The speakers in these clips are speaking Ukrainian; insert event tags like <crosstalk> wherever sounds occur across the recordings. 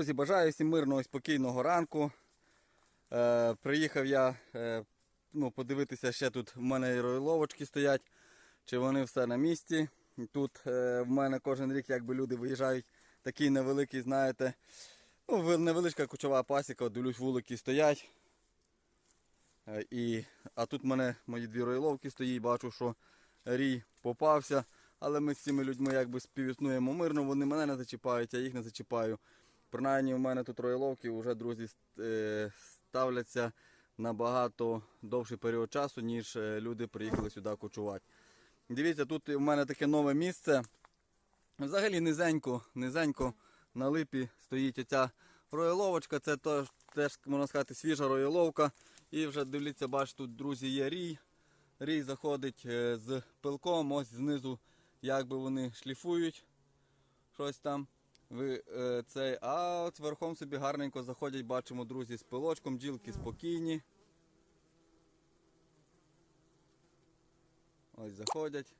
Друзі, бажаю всім мирного спокійного ранку. Е, приїхав я е, ну, подивитися, ще тут в мене ройловочки стоять, чи вони все на місці. Тут е, в мене кожен рік якби люди виїжджають такий невеликий, знаєте, ну, невеличка кочова пасіка, дивлюсь, вулики стоять. Е, і, а тут в мене мої дві ройловки стоїть, бачу, що рій попався. Але ми з цими людьми якби співіснуємо мирно, вони мене не зачіпають, я їх не зачіпаю. Принаймні, у мене тут рояловки вже, друзі, е, ставляться набагато довший період часу, ніж е, люди приїхали сюди кочувати. Дивіться, тут у мене таке нове місце. Взагалі низенько, низенько на липі стоїть оця рояловочка. Це теж, можна сказати, свіжа рояловка. І вже дивіться, бачите, тут, друзі, є рій. Рій заходить е, з пилком, ось знизу якби вони шліфують щось там. Ви, е, цей, а от верхом собі гарненько заходять, бачимо, друзі, з пилочком, ділки спокійні. Ось заходять.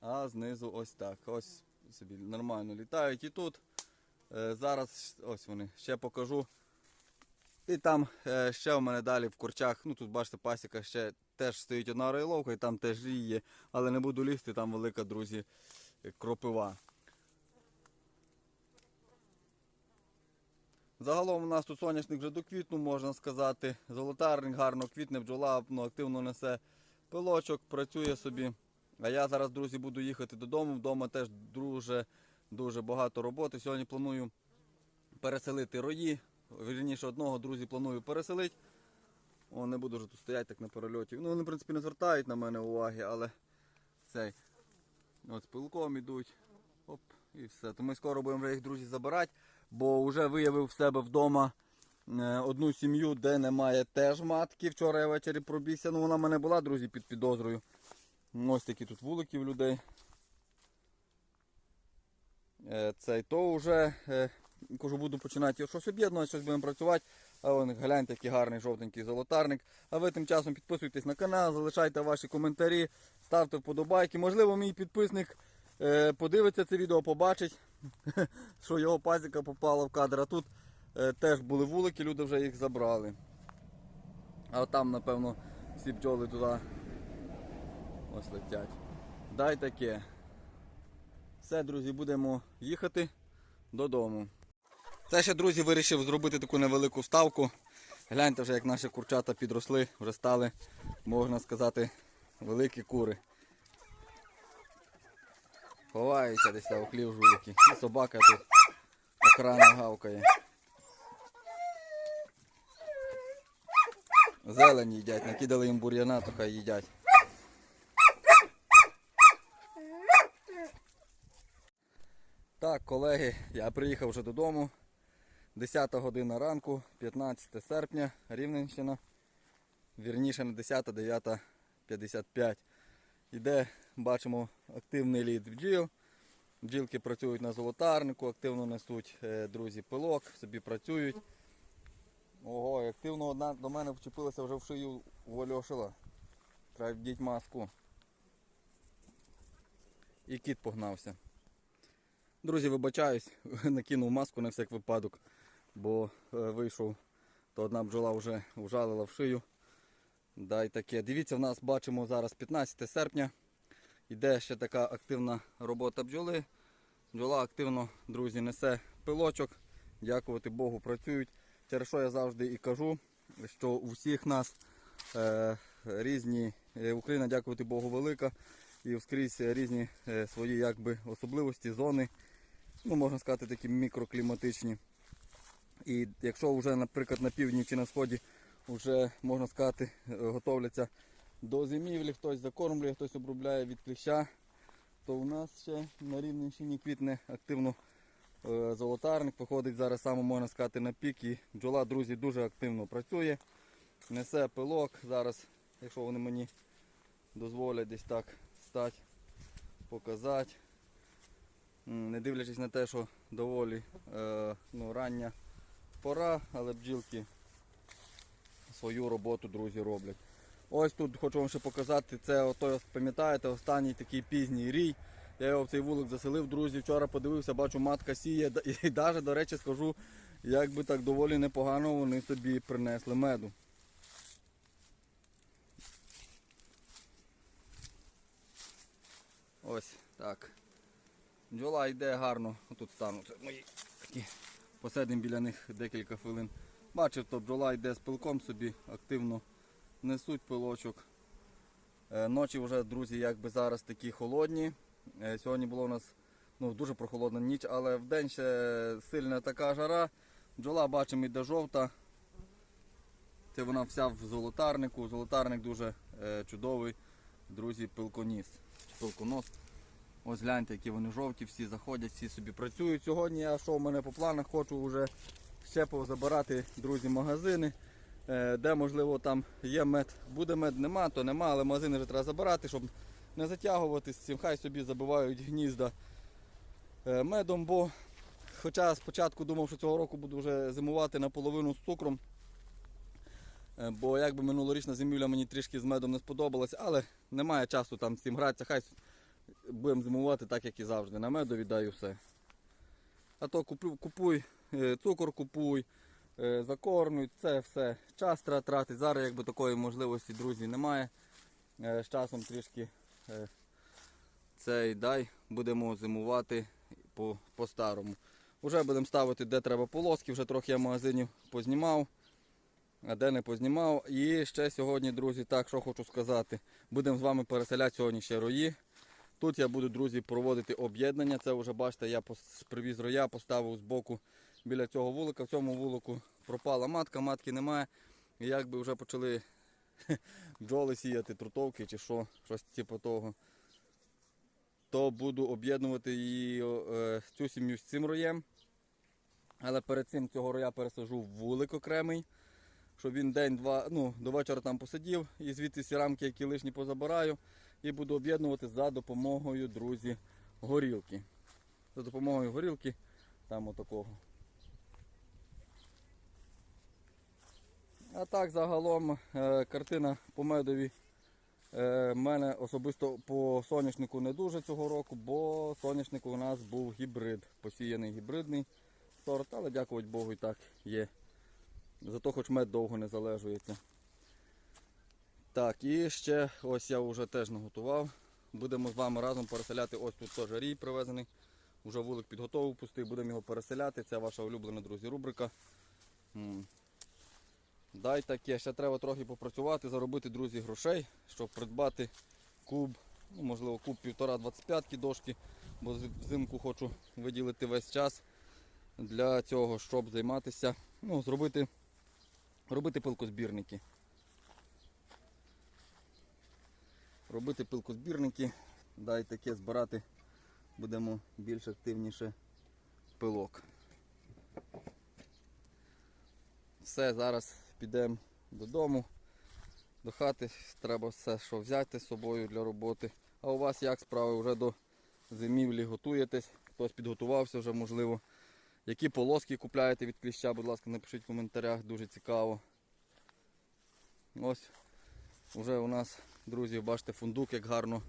А знизу ось так. Ось собі нормально літають. І тут е, зараз ось вони, ще покажу. І там е, ще у мене далі в курчах, ну тут бачите, пасіка ще теж стоїть одна рейловка і там теж є, але не буду лізти, там велика, друзі, кропива. Загалом у нас тут соняшник вже до квітну, можна сказати. Золотарник гарно квітне, бджола ну, активно несе пилочок, працює собі. А я зараз, друзі, буду їхати додому. Вдома теж дуже, дуже багато роботи. Сьогодні планую переселити рої. Вірніше одного, друзі, планую переселити. О, не буду вже тут стояти так на перельоті. Ну, вони, в принципі, не звертають на мене уваги, але цей. От з пилком ідуть. Оп, і все. То ми скоро будемо їх, друзі, забирати, бо вже виявив в себе вдома е, одну сім'ю, де немає теж матки. Вчора я ввечері пробігся. Ну, вона в мене була, друзі, під підозрою. Ось такі тут вулики в людей. Е, Цей то вже е, кажу, буду починати щось об'єднувати, щось будемо працювати. А вон гляньте, який гарний жовтенький золотарник. А ви тим часом підписуйтесь на канал, залишайте ваші коментарі, ставте вподобайки. Можливо, мій підписник е, подивиться це відео, побачить, <laughs> що його пасіка попала в кадр. А тут е, теж були вулики, люди вже їх забрали. А там, напевно, всі бджоли туди ось летять. Дай таке. Все, друзі, будемо їхати додому. Це ще, друзі, вирішив зробити таку невелику вставку. Гляньте вже, як наші курчата підросли, вже стали, можна сказати, великі кури. Ховаються десь у хлів жулики. І собака тут окрана гавкає. Зелень їдять, накидали їм бур'яна, то хай їдять. Так, колеги, я приїхав вже додому. 10 година ранку, 15 серпня, Рівненщина. Вірніше на 10, 9.55. Іде, бачимо, активний лід бджіл. Бджілки працюють на золотарнику, активно несуть е, друзі пилок, собі працюють. Ого, активно одна до мене вчепилася вже в шию вольошила. Треба вдіть маску. І кіт погнався. Друзі, вибачаюсь, <laughs> накинув маску на всяк випадок, бо е, вийшов, то одна бджола вже вжалила в шию. Дай таке. Дивіться, в нас бачимо зараз 15 серпня. Йде ще така активна робота бджоли. Бджола активно, друзі, несе пилочок. Дякувати Богу, працюють. Через що я завжди і кажу, що у всіх нас е, різні, е, Україна, дякувати Богу, велика. І скрізь різні е, свої якби, особливості, зони, ну, можна сказати, такі мікрокліматичні. І якщо вже, наприклад, на півдні чи на сході вже, можна сказати, готовляться до зимівлі, хтось закормлює, хтось обробляє від кліща, то у нас ще на Рівненщині квітне активно е, золотарник, походить зараз саме, можна сказати, на пік. І бджола, друзі, дуже активно працює, несе пилок. Зараз, якщо вони мені дозволять десь так стати, показати. Не дивлячись на те, що доволі е, ну, рання пора, але бджілки свою роботу, друзі, роблять. Ось тут хочу вам ще показати, це ото, пам'ятаєте, останній такий пізній рій, Я його в цей вулик заселив, друзі. Вчора подивився, бачу, матка сіє. <laughs> І навіть, до речі, скажу, як би так доволі непогано вони собі принесли меду. Ось так. Бджола йде гарно. Отут стану. Мої такі. Посидимо біля них декілька хвилин. Бачив, то бджола йде з пилком собі, активно несуть пилочок. Е, Ночі вже, друзі, якби зараз такі холодні. Е, Сьогодні було у нас ну, дуже прохолодна ніч, але в день ще сильна така жара. Бджола бачимо йде жовта. Це вона вся в золотарнику. Золотарник дуже е, чудовий, друзі, пилконіс. Пилконос. Ось гляньте, які вони жовті, всі заходять, всі собі працюють. Сьогодні я що в мене по планах, хочу вже ще позабирати, друзі, магазини, е, де можливо там є мед. Буде мед, нема, то нема, але магазини вже треба забирати, щоб не затягувати з цим. Хай собі забивають гнізда е, медом, бо хоча спочатку думав, що цього року буду вже зимувати наполовину з цукром. Е, Бо якби минулорічна зимівля мені трішки з медом не сподобалась, але немає часу там з цим гратися. Хай будемо зимувати так, як і завжди. На медові даю все. А то купуй, купуй цукор купуй, е, закормлюй, це все. Час треба тратити. Зараз якби такої можливості, друзі, немає. Е, З часом трішки е, цей дай будемо зимувати по- по-старому. Вже будемо ставити, де треба полоски, вже трохи я магазинів познімав, а де не познімав. І ще сьогодні, друзі, так що хочу сказати, будемо з вами переселяти сьогодні ще рої. Тут я буду, друзі, проводити об'єднання. Це вже бачите, я привіз роя, поставив з боку біля цього вулика. В цьому вулику пропала матка, матки немає. І якби вже почали <laughs> бджоли сіяти, трутовки чи що, щось типу того. То буду об'єднувати її, е, цю сім'ю з цим роєм. Але перед цим цього роя пересажу в вулик окремий, щоб він день-два, ну, до вечора там посидів і звідти всі рамки, які лишні позабираю і буду об'єднувати за допомогою, друзі, горілки. За допомогою горілки, там отакого. А так загалом е, картина по медові е, в мене особисто по соняшнику не дуже цього року, бо соняшник у нас був гібрид, посіяний гібридний сорт, але дякувати Богу і так є. Зато хоч мед довго не залежується. Так, і ще ось я вже теж наготував. Будемо з вами разом переселяти. Ось тут теж рій привезений. Уже вулик підготовив, пустий, будемо його переселяти. Це ваша улюблена, друзі, рубрика. Дай таке, ще треба трохи попрацювати, заробити, друзі, грошей, щоб придбати куб, ну, можливо, куб півтора 25 дошки, бо взимку хочу виділити весь час для цього, щоб займатися, ну, зробити, робити пилкозбірники. робити пилкозбірники, дай таке збирати будемо більш активніше пилок. Все, зараз підемо додому, до хати, треба все, що взяти з собою для роботи. А у вас як справи вже до зимівлі готуєтесь, хтось підготувався вже можливо. Які полоски купляєте від кліща, будь ласка, напишіть в коментарях, дуже цікаво. Ось вже у нас Друзі, бачите, фундук як гарно.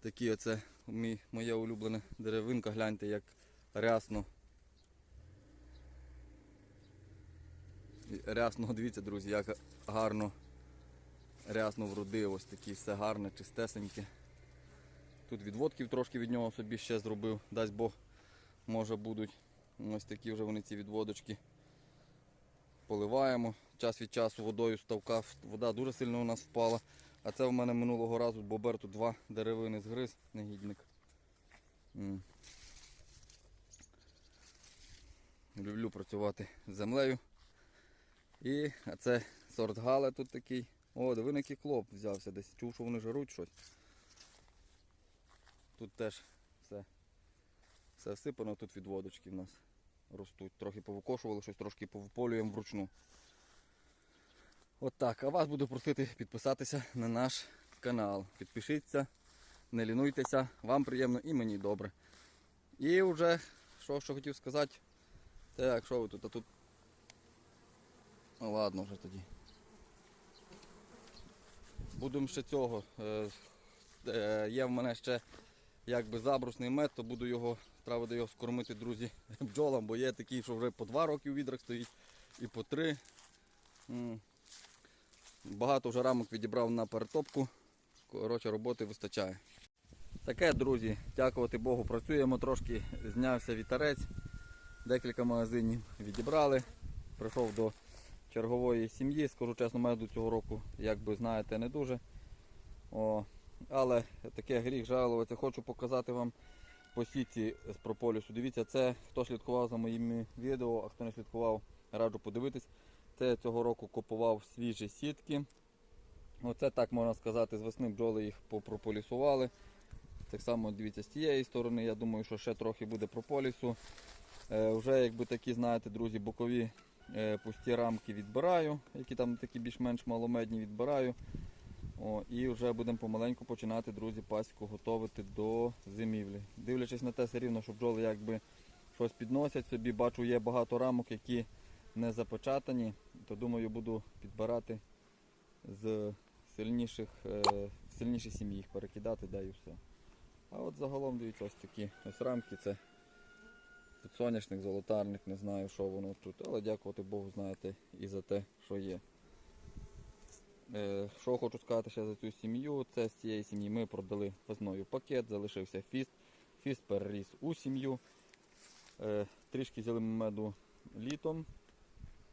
Такі оце мій, моя улюблена деревинка, гляньте, як рясно. Рясно, дивіться, друзі, як гарно рясно вродив, ось такі все гарне, чистесеньке. Тут відводків трошки від нього собі ще зробив, дасть Бог, може будуть. Ось такі вже вони ці відводочки. Поливаємо час від часу водою ставка, вода дуже сильно у нас впала. А це в мене минулого разу бобер тут два деревини згриз, негідник. Люблю працювати з землею. І це сорт Гале тут такий. О, диви, на який клоп взявся десь. Чув, що вони жаруть щось. Тут теж все, все всипано, тут відводочки в нас ростуть. Трохи повикошували, щось трошки повиполюємо вручну. От так. А вас буду просити підписатися на наш канал. Підпишіться, не лінуйтеся, вам приємно і мені добре. І вже, що, що хотів сказати. Так, що ви тут? А тут. Ну ладно вже тоді. Будемо ще цього. Е, е, є в мене ще якби забрусний мед, то буду його, треба буде його скормити, друзі, <laughs> бджолам, бо є такі, що вже по два роки у відрах стоїть і по три. Багато вже рамок відібрав на перетопку. Коротше, роботи вистачає. Таке, друзі, дякувати Богу, працюємо трошки, знявся вітерець, декілька магазинів відібрали. Прийшов до чергової сім'ї. Скажу чесно, меду цього року, як би знаєте, не дуже. О, але таке гріх жалуватися. Хочу показати вам по сітці з прополісу. Дивіться, це хто слідкував за моїми відео, а хто не слідкував, раджу подивитись. Це я цього року купував свіжі сітки. Оце так можна сказати, з весни бджоли їх попрополісували. Так само дивіться з тієї сторони, я думаю, що ще трохи буде прополісу. Е, вже якби такі, знаєте, друзі, бокові пусті рамки відбираю, які там такі більш-менш маломедні відбираю. О, і вже будемо помаленьку починати, друзі, пасіку готувати до зимівлі. Дивлячись на те, все рівно, що бджоли якби щось підносять собі, бачу, є багато рамок, які не запечатані, то думаю, буду підбирати з сильніших, е, в сильніші сім'ї їх перекидати, да все. А от загалом дивіться ось такі ось рамки, це підсоняшник, золотарник, не знаю, що воно тут, але дякувати Богу, знаєте, і за те, що є. Е, Що хочу сказати ще за цю сім'ю, це з цієї сім'ї ми продали весною пакет, залишився фіст. Фіст переріс у сім'ю. Е, Трішки взяли меду літом.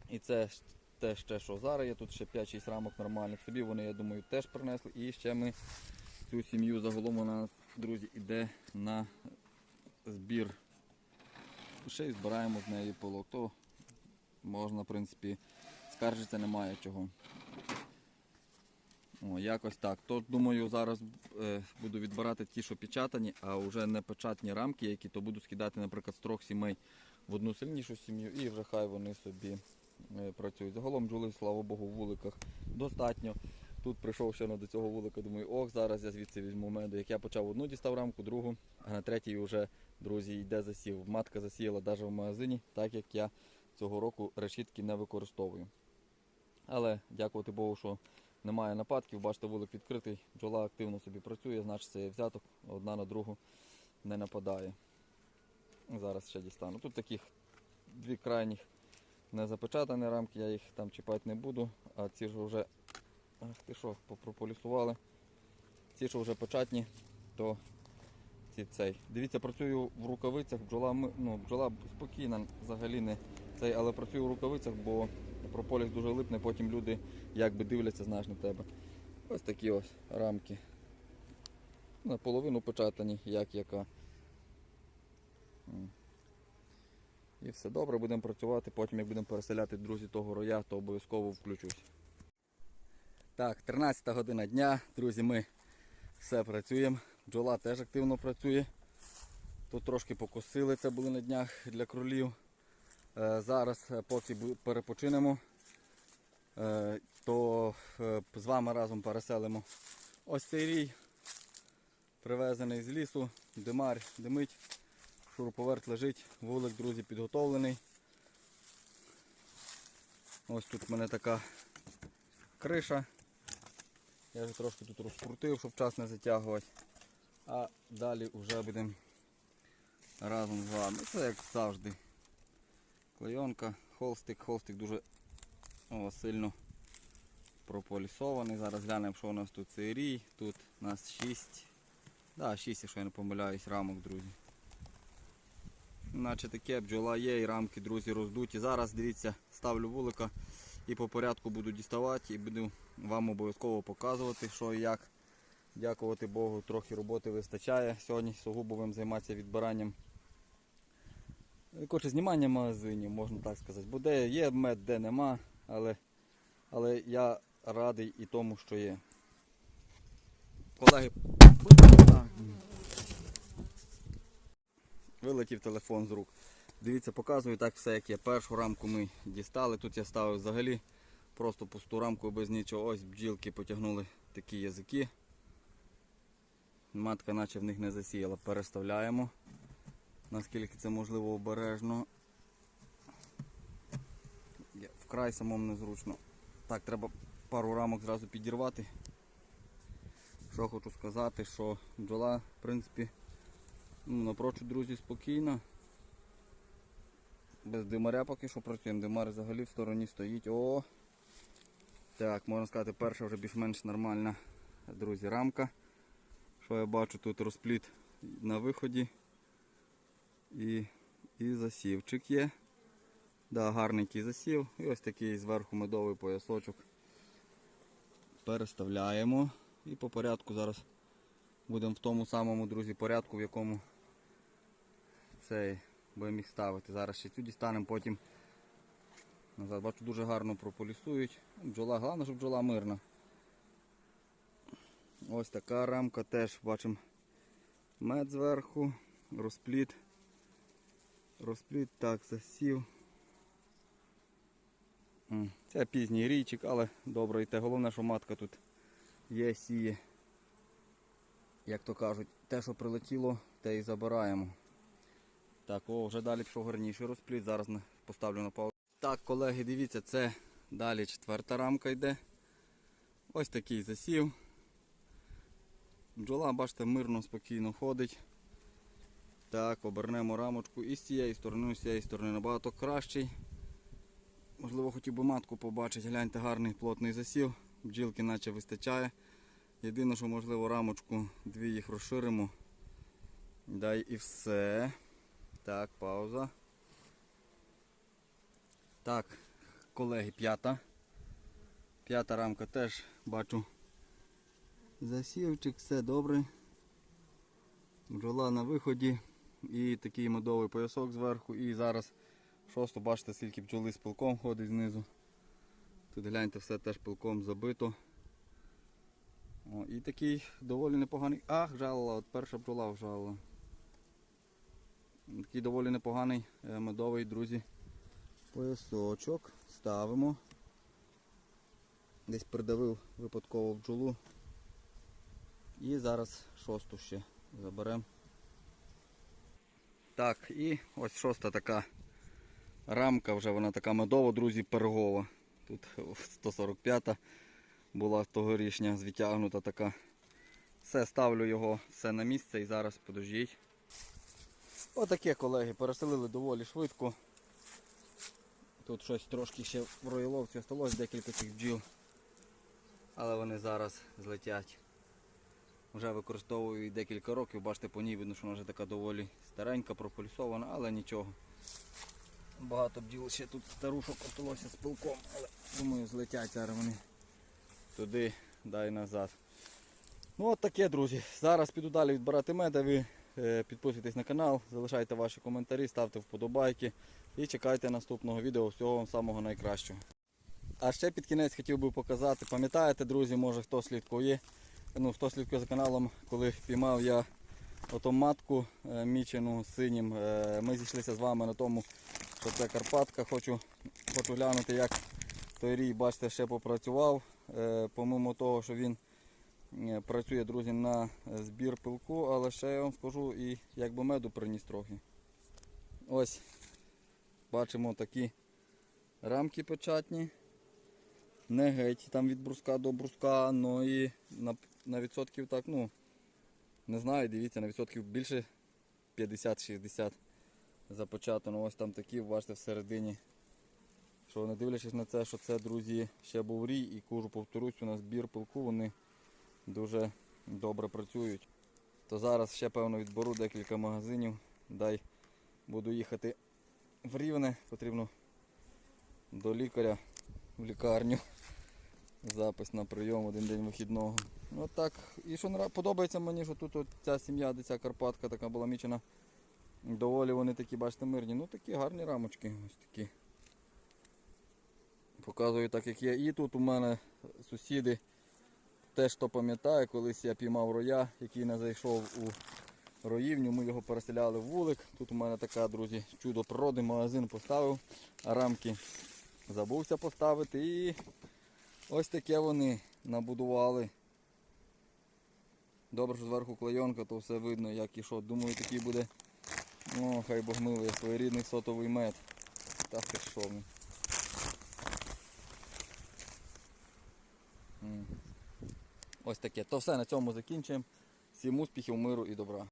І це те ще, що зараз є. Тут ще 5-6 рамок нормальних. Собі вони, я думаю, теж принесли. І ще ми цю сім'ю загалом у нас, друзі, іде на збір. Ще й збираємо з неї полок. То можна, в принципі, скаржитися немає чого. О, якось так. То думаю, зараз е, буду відбирати ті, що печатані, а вже не печатні рамки, які то буду скидати, наприклад, з трьох сімей в одну сильнішу сім'ю і вже хай вони собі е, працюють. Загалом бджоли, слава Богу, в вуликах достатньо. Тут прийшов ще до цього вулика, думаю, ох, зараз я звідси візьму меду. Як я почав одну дістав рамку, другу, а на третій вже, друзі, йде засів. Матка засіяла навіть в магазині, так як я цього року решітки не використовую. Але дякувати Богу, що немає нападків. Бачите, вулик відкритий, бджола активно собі працює, значить це є взяток, одна на другу не нападає. Зараз ще дістану. Тут таких дві крайніх не запечатані рамки, я їх там чіпати не буду, а ці ж вже, ах ти що, попрополісували. Ці, що вже початні, то ці цей. Дивіться, працюю в рукавицях, бджола, ну, бджола спокійна, взагалі не цей, але працюю в рукавицях, бо прополіс дуже липне, потім люди якби дивляться, знаєш на тебе. Ось такі ось рамки. Наполовину початані, як яка. І все добре, будемо працювати. Потім, як будемо переселяти друзі того роя, то обов'язково включусь. Так, 13 година дня, друзі, ми все працюємо. Бджола теж активно працює. Тут трошки покосили, це були на днях для кролів. Е, Зараз, е, поки перепочинемо, е, то з вами разом переселимо ось цей рій, привезений з лісу, димар димить, шуруповерт лежить, вулик, друзі, підготовлений. Ось тут в мене така криша. Я вже трошки тут розкрутив, щоб час не затягувати. А далі вже будемо разом з вами. Це як завжди. Клейонка, холстик, холстик дуже о, сильно прополісований. Зараз глянемо, що у нас тут цей рій. Тут у нас 6. Да, 6, якщо я не помиляюсь, рамок, друзі. Наче таке бджола є і рамки, друзі, роздуті. Зараз дивіться, ставлю вулика і по порядку буду діставати і буду вам обов'язково показувати, що і як. Дякувати Богу, трохи роботи вистачає. Сьогодні сугубо будемо займатися відбиранням. Коротше, знімання магазинів, можна так сказати. Бо де є мед, де нема, але, але я радий і тому, що є. Колеги, вилетів телефон з рук. Дивіться, показую так все, як є. Першу рамку ми дістали. Тут я ставив взагалі просто пусту рамку без нічого. Ось бджілки потягнули такі язики. Матка наче в них не засіяла. Переставляємо. Наскільки це можливо обережно. Вкрай самому незручно. Так, треба пару рамок зразу підірвати. Що хочу сказати, що бджола, в принципі, Ну, напрочуд, друзі, спокійно. Без димаря поки що працюємо. Димар взагалі в стороні стоїть. О! Так, можна сказати, перша вже більш-менш нормальна, друзі, рамка. Що я бачу, тут розпліт на виході. І, і засівчик є. Да, гарненький засів. І ось такий зверху медовий поясочок. Переставляємо. І по порядку зараз будемо в тому самому, друзі, порядку, в якому цей будемо їх ставити. Зараз ще цю дістанемо, потім назад. Бачу, дуже гарно прополісують. Бджола, головне, щоб бджола мирна. Ось така рамка теж бачимо мед зверху, розпліт. Розпліт, так, засів. Це пізній річик, але добре йде. Головне, що матка тут є, сіє. Як то кажуть, те, що прилетіло, те і забираємо. Так, о, вже далі пішов гарніший розпліт. Зараз поставлю на паузу. Так, колеги, дивіться, це далі четверта рамка йде. Ось такий засів. Бджола, бачите, мирно, спокійно ходить. Так, обернемо рамочку і з цієї сторони, з цієї сторони набагато кращий. Можливо, хотів би матку побачити. Гляньте, гарний плотний засів. Бджілки наче вистачає. Єдине, що можливо рамочку дві їх розширимо. Дай і все. Так, пауза. Так, колеги, п'ята. П'ята рамка теж бачу. Засівчик, все добре. Бджола на виході. І такий медовий поясок зверху. І зараз шосту, бачите, скільки бджоли з пилком ходить знизу. Тут гляньте, все теж пилком забито. О, і такий доволі непоганий. Ах, жалила, от перша бджола вжалила. Такий доволі непоганий е, медовий, друзі. Поясочок. Ставимо. Десь придавив випадково бджолу. І зараз шосту ще заберемо. Так, і ось шоста така рамка, вже вона така медова, друзі, пергова. Тут 145 була тогорічня, звідтягнута така. Все, ставлю його все на місце і зараз подождіть. Отаке, колеги, переселили доволі швидко. Тут щось трошки ще в роїловці осталось, декілька цих бджіл. Але вони зараз злетять. Вже використовую декілька років, бачите, по ній видно, що вона вже така доволі старенька, прополісована, але нічого. Багато бджіл ще тут старушок осталося з пилком, але думаю злетять зараз вони туди, дай назад. Ну от таке, друзі. Зараз піду далі відбирати меда. Ви е, підписуйтесь на канал, залишайте ваші коментарі, ставте вподобайки і чекайте наступного відео. Всього вам самого найкращого. А ще під кінець хотів би показати, пам'ятаєте, друзі, може хто слідкує, ну хто слідкує за каналом, коли піймав я матку е, мічену синім. Е, Ми зійшлися з вами на тому, що це Карпатка. Хочу, хочу глянути, як той рій, бачите, ще попрацював. Е, Помимо того, що він працює, друзі, на збір пилку, але ще я вам скажу і як би меду приніс трохи. Ось бачимо такі рамки печатні. Не геть там від бруска до бруска, ну і на, відсотків так, ну, не знаю, дивіться, на відсотків більше 50-60 запечатано. Ось там такі, бачите, всередині. Що не дивлячись на це, що це, друзі, ще був рій і кужу, повторюсь, у нас збір пилку, вони дуже добре працюють. То зараз ще певно відберу декілька магазинів. Дай буду їхати в Рівне, потрібно до лікаря в лікарню. Запис на прийом один день вихідного. Ну так. І що подобається мені, що тут от ця сім'я, де ця Карпатка така була мічена. Доволі вони такі, бачите, мирні. Ну такі гарні рамочки. Ось такі. Показую так, як є. І тут у мене сусіди теж хто пам'ятає, колись я піймав роя, який не зайшов у роївню. Ми його переселяли в вулик. Тут у мене така, друзі, чудо природи, магазин поставив, рамки забувся поставити. І ось таке вони набудували. Добре, що зверху клейонка, то все видно, як і що. Думаю, такий буде, ну, хай Бог милує, своєрідний сотовий мед. Та що? ну. Ось таке. То все на цьому закінчуємо. Всім успіхів, миру і добра.